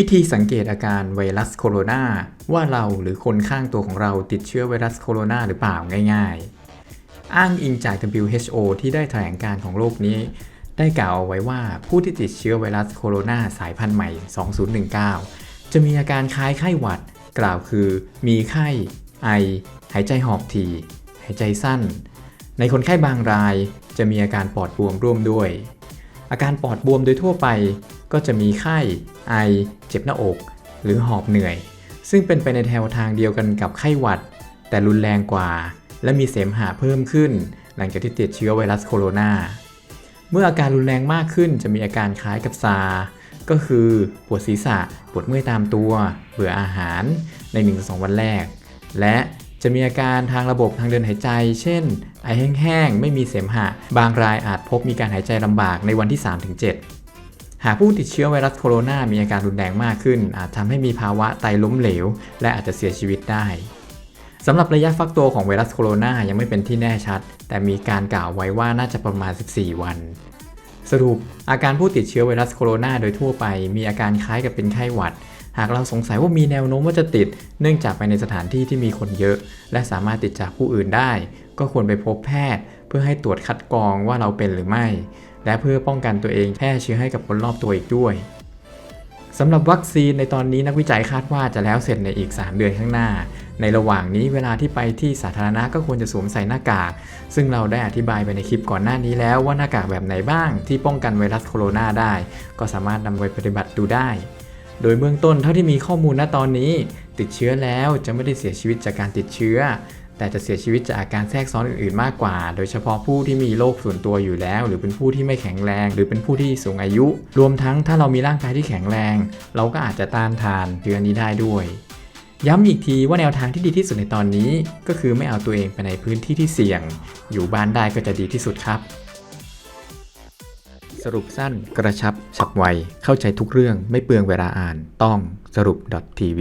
วิธีสังเกตอาการไวรัสโคโรนาว่าเราหรือคนข้างตัวของเราติดเชื้อไวรัสโคโรนาหรือเปล่าง่าย ๆ อ้างอิงจาก WHO ที่ได้แถลงการของโรคนี้ ได้กล่าวเอาไว้ว่าผู้ที่ติดเชื้อไวรัสโคโรนาสายพันธุ์ใหม่ 2019 จะมีอาการคล้ายไข้หวัด กล่าวคือ มีไข้ ไอ หายใจหอบถี่ หายใจสั้น ในคนไข้บางรายจะมีอาการปอดบวมร่วมด้วย อาการปอดบวมโดยทั่วไปก็จะมีไข้ ไอ จ็บหน้าอก หรือหอบเหนื่อย ซึ่งเป็นไปในแนวทางเดียวกันกับไข้หวัด แต่รุนแรงกว่า และมีเสมหะเพิ่มขึ้น หลังจากที่ติดเชื้อไวรัสโคโรนาเมื่ออาการรุนแรงมากขึ้นจะมีอาการคล้ายกับซา ก็คือปวดศีรษะ ปวดเมื่อยตามตัว เบื่ออาหารใน1-2 วันแรก และจะมีอาการทางระบบทางเดินหายใจ เช่น ไอแห้งๆ ไม่มีเสมหะ บางรายอาจพบมีการหายใจลำบากในวันที่ 3-7 หากผู้ติดเชื้อไวรัสโคโรนามีอาการรุนแรงมากขึ้น อาจทำให้มีภาวะไตล้มเหลว และอาจจะเสียชีวิตได้สำหรับระยะฟักตัวของไวรัสโคโรนายังไม่เป็นที่แน่ชัด แต่มีการกล่าวไว้ว่าน่าจะประมาณ 14 วัน สรุปอาการผู้ติดเชื้อไวรัสโคโรนาโดยทั่วไป มีอาการคล้ายกับเป็นไข้หวัด หากเราสงสัยว่ามีแนวโน้มว่าจะติด เนื่องจากไปในสถานที่ที่มีคนเยอะ และสามารถติดจากผู้อื่นได้ ก็ควรไปพบแพทย์ เพื่อให้ตรวจคัดกรองว่าเราเป็นหรือไม่ และเพื่อป้องกันตัวเองแพร่เชื้อให้กับคนรอบตัวอีกด้วยสำหรับวัคซีนในตอนนี้นักวิจัยคาดว่าจะแล้วเสร็จในอีก 3 เดือนข้างหน้า ในระหว่างนี้เวลาที่ไปที่สาธารณะก็ควรจะสวมใส่หน้ากาก ซึ่งเราได้อธิบายไปในคลิปก่อนหน้านี้แล้วว่าหน้ากากแบบไหนบ้างที่ป้องกันไวรัสโคโรนาได้ ก็สามารถนำไปปฏิบัติดูได้ โดยเบื้องต้นเท่าที่มีข้อมูลณตอนนี้ ติดเชื้อแล้วจะไม่ได้เสียชีวิตจากการติดเชื้อ แต่จะเสียชีวิตจากอาการแทรกซ้อนอื่นๆ มากกว่า โดยเฉพาะผู้ที่มีโรคส่วนตัวอยู่แล้ว หรือเป็นผู้ที่ไม่แข็งแรง หรือเป็นผู้ที่สูงอายุ รวมทั้งถ้าเรามีร่างกายที่แข็งแรง เราก็อาจจะต้านทานเชื้อนี้ได้ด้วย ย้ำอีกทีว่าแนวทางที่ดีที่สุดในตอนนี้ ก็คือไม่เอาตัวเองไปในพื้นที่ที่เสี่ยง อยู่บ้านได้ก็จะดีที่สุดครับ สรุปสั้นกระชับ ฉับไวเข้าใจทุกเรื่องไม่เปลืองเวลาอ่านต้องสรุป .tv